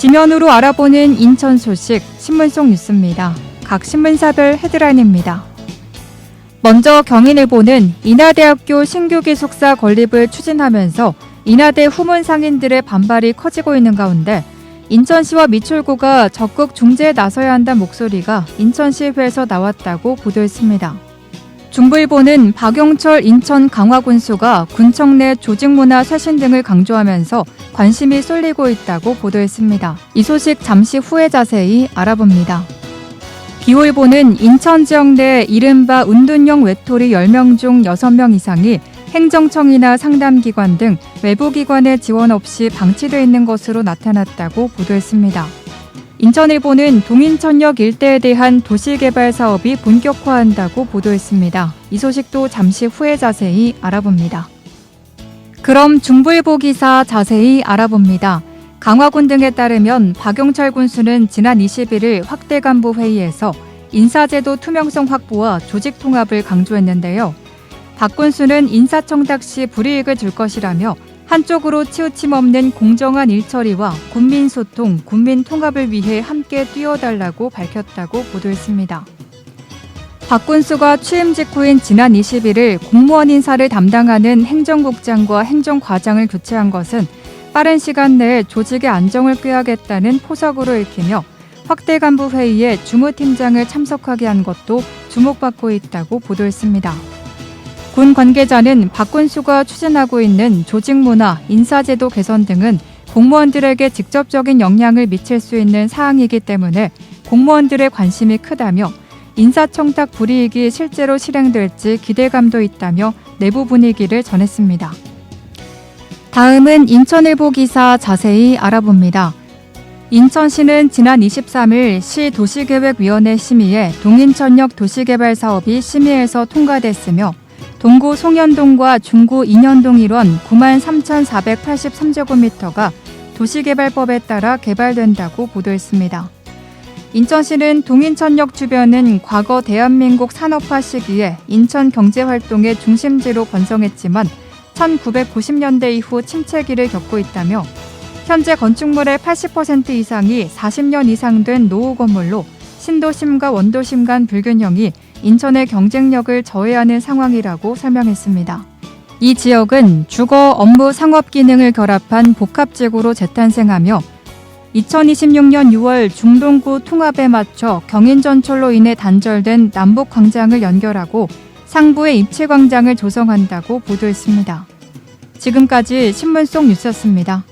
지면으로 알아보는 인천 소식 신문 속 뉴스입니다. 각 신문사별 헤드라인입니다. 먼저 경인일보는 인하대학교 신규 기숙사 건립을 추진하면서 인하대 후문 상인들의 반발이 커지고 있는 가운데 인천시와 미출구가 적극 중재에 나서야 한다는 목소리가 인천시회에서 나왔다고 보도했습니다. 중부일보는 박용철 인천 강화군수가 군청 내 조직문화 쇄신 등을 강조하면서 관심이 쏠리고 있다고 보도했습니다. 이 소식 잠시 후에 자세히 알아봅니다. 기호일보는 인천 지역 내 이른바 운둔형 외톨이 10명 중 6명 이상이 행정청이나 상담기관 등 외부기관의 지원 없이 방치돼 있는 것으로 나타났다고 보도했습니다. 인천일보는 동인천역 일대에 대한 도시개발 사업이 본격화한다고 보도했습니다. 이 소식도 잠시 후에 자세히 알아봅니다. 그럼 중부일보 기사 자세히 알아봅니다. 강화군 등에 따르면 박용철 군수는 지난 21일 확대 간부 회의에서 인사제도 투명성 확보와 조직 통합을 강조했는데요. 박 군수는 인사청탁 시 불이익을 줄 것이라며 한쪽으로 치우침 없는 공정한 일처리와 군민 소통, 군민 통합을 위해 함께 뛰어달라고 밝혔다고 보도했습니다. 박 군수가 취임 직후인 지난 21일 공무원 인사를 담당하는 행정국장과 행정과장을 교체한 것은 빠른 시간 내에 조직의 안정을 꾀하겠다는 포석으로 읽히며 확대 간부 회의에 주무팀장을 참석하게 한 것도 주목받고 있다고 보도했습니다. 군 관계자는 박군수가 추진하고 있는 조직 문화, 인사제도 개선 등은 공무원들에게 직접적인 영향을 미칠 수 있는 사항이기 때문에 공무원들의 관심이 크다며 인사청탁 불이익이 실제로 실행될지 기대감도 있다며 내부 분위기를 전했습니다. 다음은 인천일보 기사 자세히 알아봅니다. 인천시는 지난 23일 시 도시계획위원회 심의에 동인천역 도시개발 사업이 심의에서 통과됐으며 동구 송현동과 중구 인현동 일원 9만 3,483제곱미터가 도시개발법에 따라 개발된다고 보도했습니다. 인천시는 동인천역 주변은 과거 대한민국 산업화 시기에 인천 경제활동의 중심지로 번성했지만 1990년대 이후 침체기를 겪고 있다며 현재 건축물의 80% 이상이 40년 이상 된 노후 건물로 신도심과 원도심 간 불균형이 인천의 경쟁력을 저해하는 상황이라고 설명했습니다. 이 지역은 주거, 업무, 상업 기능을 결합한 복합지구로 재탄생하며 2026년 6월 중동구 통합에 맞춰 경인전철로 인해 단절된 남북광장을 연결하고 상부의 입체광장을 조성한다고 보도했습니다. 지금까지 신문 속 뉴스였습니다.